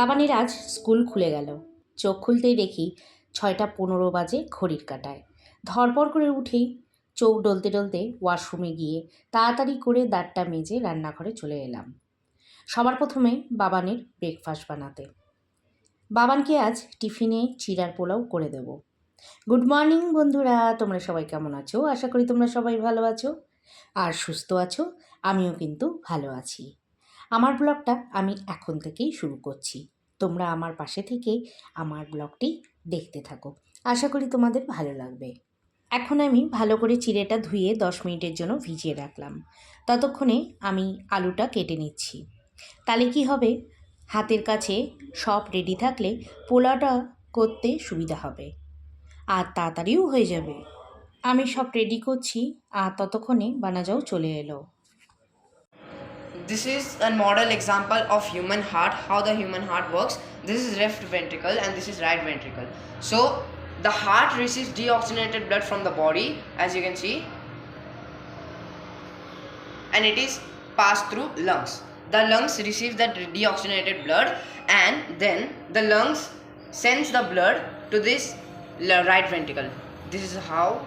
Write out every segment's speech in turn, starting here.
বাবানের আজ স্কুল খুলে গেল। চোখ খুলতেই দেখি ছয়টা পনেরো বাজে ঘড়ির কাটায়। ধরপর করে উঠেই চোখ ডলতে ডলতে ওয়াশরুমে গিয়ে তাড়াতাড়ি করে দাঁতটা মেজে রান্নাঘরে চলে এলাম। সবার প্রথমে বাবানের ব্রেকফাস্ট বানাতে। বাবানকে আজ টিফিনে চিড়ার পোলাও করে দেব। গুড মর্নিং বন্ধুরা, তোমরা সবাই কেমন আছো? আশা করি তোমরা সবাই ভালো আছো। আর সুস্থ আছো, আমিও কিন্তু ভালো আছি। আমার ব্লগটা আমি এখন থেকেই শুরু করছি। তোমরা আমার পাশে থেকে আমার ব্লগটি দেখতে থাকো। আশা করি তোমাদের ভালো লাগবে। এখন আমি ভালো করে চিড়েটা ধুয়ে দশ মিনিটের জন্য ভিজিয়ে রাখলাম। ততক্ষণে আমি আলুটা কেটে নিচ্ছি। তাহলে কি হবে? হাতের কাছে সব রেডি থাকলে পোলাওটা করতে সুবিধা হবে। আর তাড়াতাড়িও হয়ে যাবে। আমি সব রেডি করছি, আর ততক্ষণে বানাজাও চলে এলো। This is a model example of human heart, how the human heart works. This is left ventricle and this is right ventricle. So the heart receives deoxygenated blood from the body, as you can see, and it is passed through lungs. The lungs receive that deoxygenated blood, and then the lungs sends the blood to this right ventricle. This is how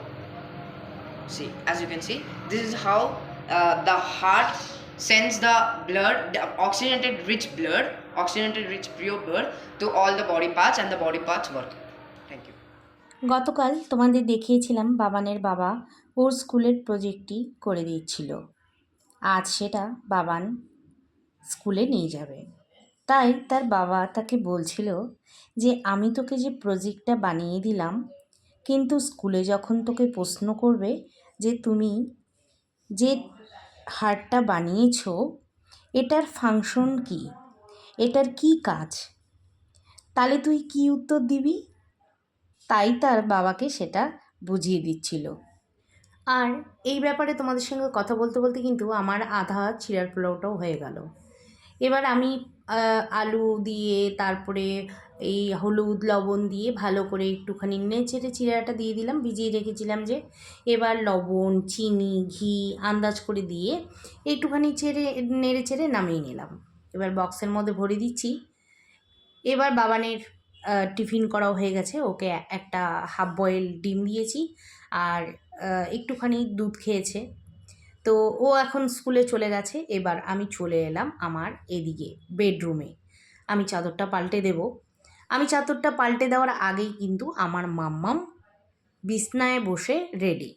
see as you can see this is how uh, the heart sends the blood, the oxygenated rich blood, oxygenated rich pure blood to all the body parts and the body parts work. Thank you. গতকাল তোমাদের দেখিয়েছিলাম বাবানের বাবা ওর স্কুলের প্রজেক্টটি করে দিচ্ছিল আজ সেটা বাবান স্কুলে নিয়ে যাবে। তাই তার বাবা তাকে বলছিল যে, আমি তোকে যে প্রজেক্টটা বানিয়ে দিলাম, কিন্তু স্কুলে যখন তোকে প্রশ্ন করবে যে তুমি যে হারটা বানিয়েছ, এটার ফাংশন কি? এটার কি কাজ? তাহলে তুই কি উত্তর দিবি? তাই তার বাবাকে সেটা বুঝিয়ে দিচ্ছিল। আর এই ব্যাপারে তোমাদের সঙ্গে কথা বলতে বলতে কিন্তু আমার আধা চিড়ার পোলাওটাও হয়ে গেল। এবার আমি আলু দিয়ে, তারপরে এই হলুদ, লবণ দিয়ে ভালো করে একটুখানি নেচেড়ে চিড়াটা দিয়ে দিলাম, ভিজিয়ে রেখেছিলাম যে এবার লবণ, চিনি, ঘি আন্দাজ করে দিয়ে একটুখানি ছেড়ে, নেড়ে চেড়ে নামিয়ে নিলাম। এবার বক্সের মধ্যে ভরে দিচ্ছি। এবার বাবানের টিফিন করাও হয়ে গেছে, ওকে একটা হাফ বয়েল ডিম দিয়েছি, আর একটুখানি দুধ খেয়েছে। তো ও এখন স্কুলে চলে গেছে। এবার আমি চলে এলাম আমার এদিকে বেডরুমে আমি চাদরটা পাল্টে দেব। আমি চাদরটা পাল্টে দেওয়ার আগেই কিন্তু আমার মাম্মাম বিছনায় বসে ready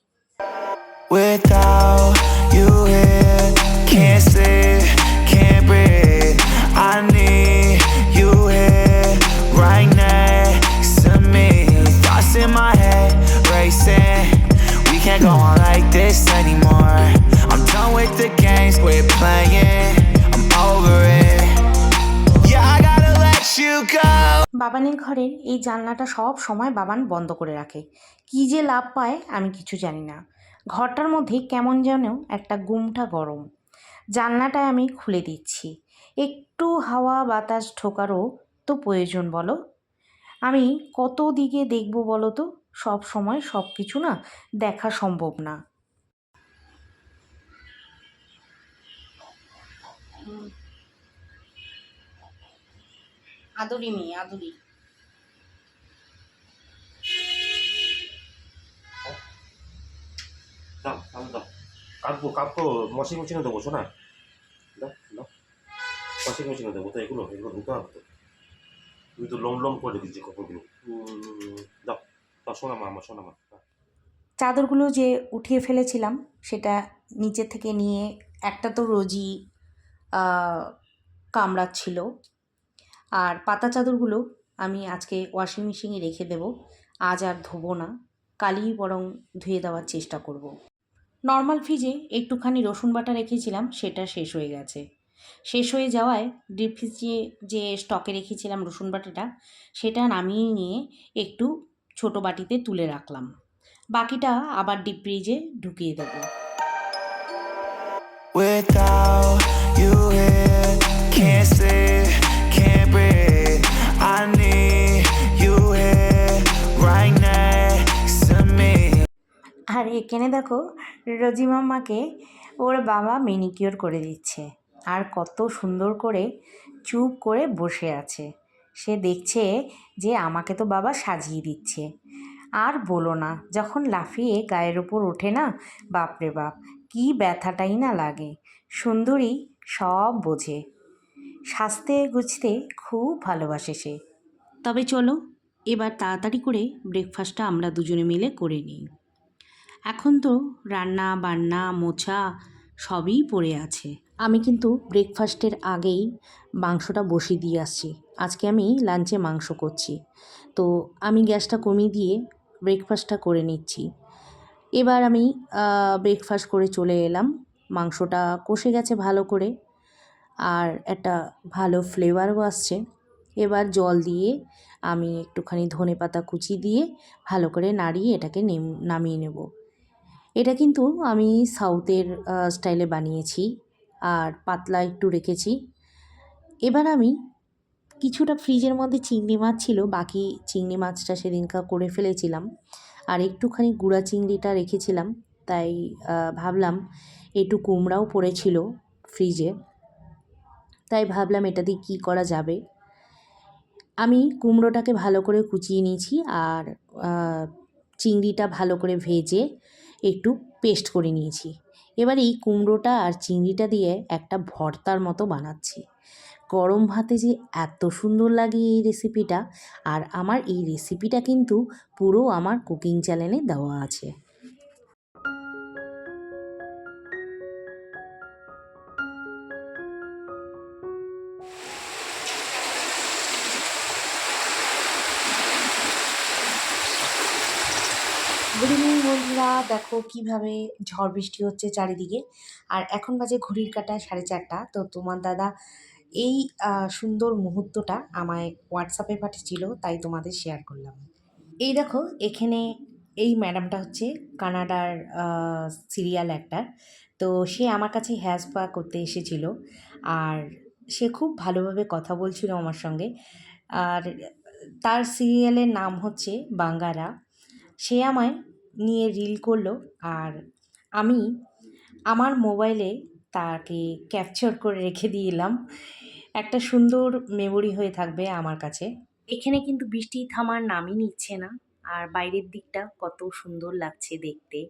Go on like this anymore. বাবানের ঘরের এই জানলাটা সব সময় বাবান বন্ধ করে রাখে। কী যে লাভ পায় আমি কিছু জানি না। ঘরটার মধ্যে কেমন যেন একটা গুমটা গরম। জানলাটায় আমি খুলে দিচ্ছি। একটু হাওয়া বাতাস ঢোকারও তো প্রয়োজন বলো। আমি কত দিকে দেখব বলো তো? সব সময় সব কিছু না দেখা সম্ভব না। আদুরি মেয়ে আদুরি। দাও দাও দাও কাপড় কাপড় ওয়াশিং মেশিনে দেবো শোনা? দাও দাও ওয়াশিং মেশিনে দেবো তো এগুলো এগুলো ধুতে হবে তো। তুমি তো লম লম করে দিচ্ছি কাপড়গুলো দাও দাও শোনা মা আমার শোনা মা চাদরগুলো যে উঠিয়ে ফেলেছিলাম সেটা নিচে থেকে নিয়ে একটা তো রোজই আহ, কামড়াচ্ছিল। আর পাতা চাদরগুলো আমি আজকে ওয়াশিং মেশিনে রেখে দেব। আজ আর ধোবো না কালই বরং ধুয়ে দেওয়ার চেষ্টা করব। নর্মাল ফ্রিজে একটুখানি রসুন বাটা রেখেছিলাম সেটা শেষ হয়ে গেছে। শেষ হয়ে যাওয়ায় ডিপ ফ্রিজে যে স্টকে রেখেছিলাম রসুন বাটাটা সেটা নামিয়ে নিয়ে একটু ছোট বাটিতে তুলে রাখলাম। বাকিটা আবার ডিপ ফ্রিজে ঢুকিয়ে দেবো। Without you here, can't আর এখানে দেখো রোজি মাম্মাকে ওর বাবা মেনিকিওর করে দিচ্ছে। আর কত সুন্দর করে চুপ করে বসে আছে। সে দেখছে যে আমাকে তো বাবা সাজিয়ে দিচ্ছে। আর বলো না, যখন লাফিয়ে গায়ের ওপর ওঠে না বাপরে বাপ, কী ব্যথাটাই না লাগে। সুন্দরী সব বোঝে। সাজতে গুছতে খুব ভালোবাসে সে। তবে চলো, এবার তাড়াতাড়ি করে ব্রেকফাস্টটা আমরা দুজনে মিলে করে নিই। এখন তো রান্না, বান্না, মোছা সবই পড়ে আছে। আমি কিন্তু ব্রেকফাস্টের আগেই মাংসটা বসিয়ে দিয়ে আসছি। আজকে আমি লাঞ্চে মাংস করছি। তো আমি গ্যাসটা কমিয়ে দিয়ে ব্রেকফাস্টটা করে নিচ্ছি। এবার আমি ব্রেকফাস্ট করে চলে এলাম। মাংসটা কষে গেছে ভালো করে। আর একটা ভালো ফ্লেভারও আসছে। এবার জল দিয়ে আমি একটুখানি ধনে পাতা কুচি দিয়ে ভালো করে নাড়িয়ে এটাকে নেম, নামিয়ে নেব। এটা কিন্তু আমি সাউথের স্টাইলে বানিয়েছি আর পাতলা একটু রেখেছি। এবার আমি কিছুটা ফ্রিজের মধ্যে চিংড়ি মাছ ছিল, বাকি চিংড়ি মাছটা সেদিনকার করে ফেলেছিলাম। আর একটুখানি গুঁড়া চিংড়িটা রেখেছিলাম, তাই ভাবলাম একটু কুমড়াও পড়েছিল ফ্রিজে। তাই ভাবলাম এটা দিয়ে কী করা যাবে। আমি কুমড়োটাকে ভালো করে কুচিয়ে নিয়েছি আর চিংড়িটা ভালো করে ভেজে একটু পেস্ট করে নিয়েছি। এবার এই কুমড়োটা আর চিংড়িটা দিয়ে একটা ভর্তার মতো বানাচ্ছি। গরম ভাতে যে এত সুন্দর লাগে এই রেসিপিটা আর আমার এই রেসিপিটা কিন্তু পুরো আমার কুকিং চ্যানেলে দেওয়া আছে। ইভিনিং বন্ধুরা, দেখো কীভাবে ঝড় বৃষ্টি হচ্ছে চারিদিকে। আর এখন বাজে ঘড়ির কাটায় সাড়ে চারটা। তো তোমার দাদা এই সুন্দর মুহূর্তটা আমায় হোয়াটসঅ্যাপে পাঠিয়েছিল, তাই তোমাদের শেয়ার করলাম। এই দেখো, এখানে এই ম্যাডামটা হচ্ছে কানাডার সিরিয়াল অ্যাক্টার তো সে আমার কাছে হ্যাজ পা করতে এসেছিল। আর সে খুব ভালোভাবে কথা বলছিল আমার সঙ্গে। আর তার সিরিয়ালের নাম হচ্ছে বাঙ্গারা। সে আমায় নিয়ে রিল করল আর আমি আমার মোবাইলে তাকে ক্যাপচার করে রেখে দিয়ে এলাম একটা সুন্দর মেমোরি হয়ে থাকবে আমার কাছে। এখানে কিন্তু বৃষ্টি থামার নামই নিচ্ছে না। আর বাইরের দিকটা কত সুন্দর লাগছে দেখতে।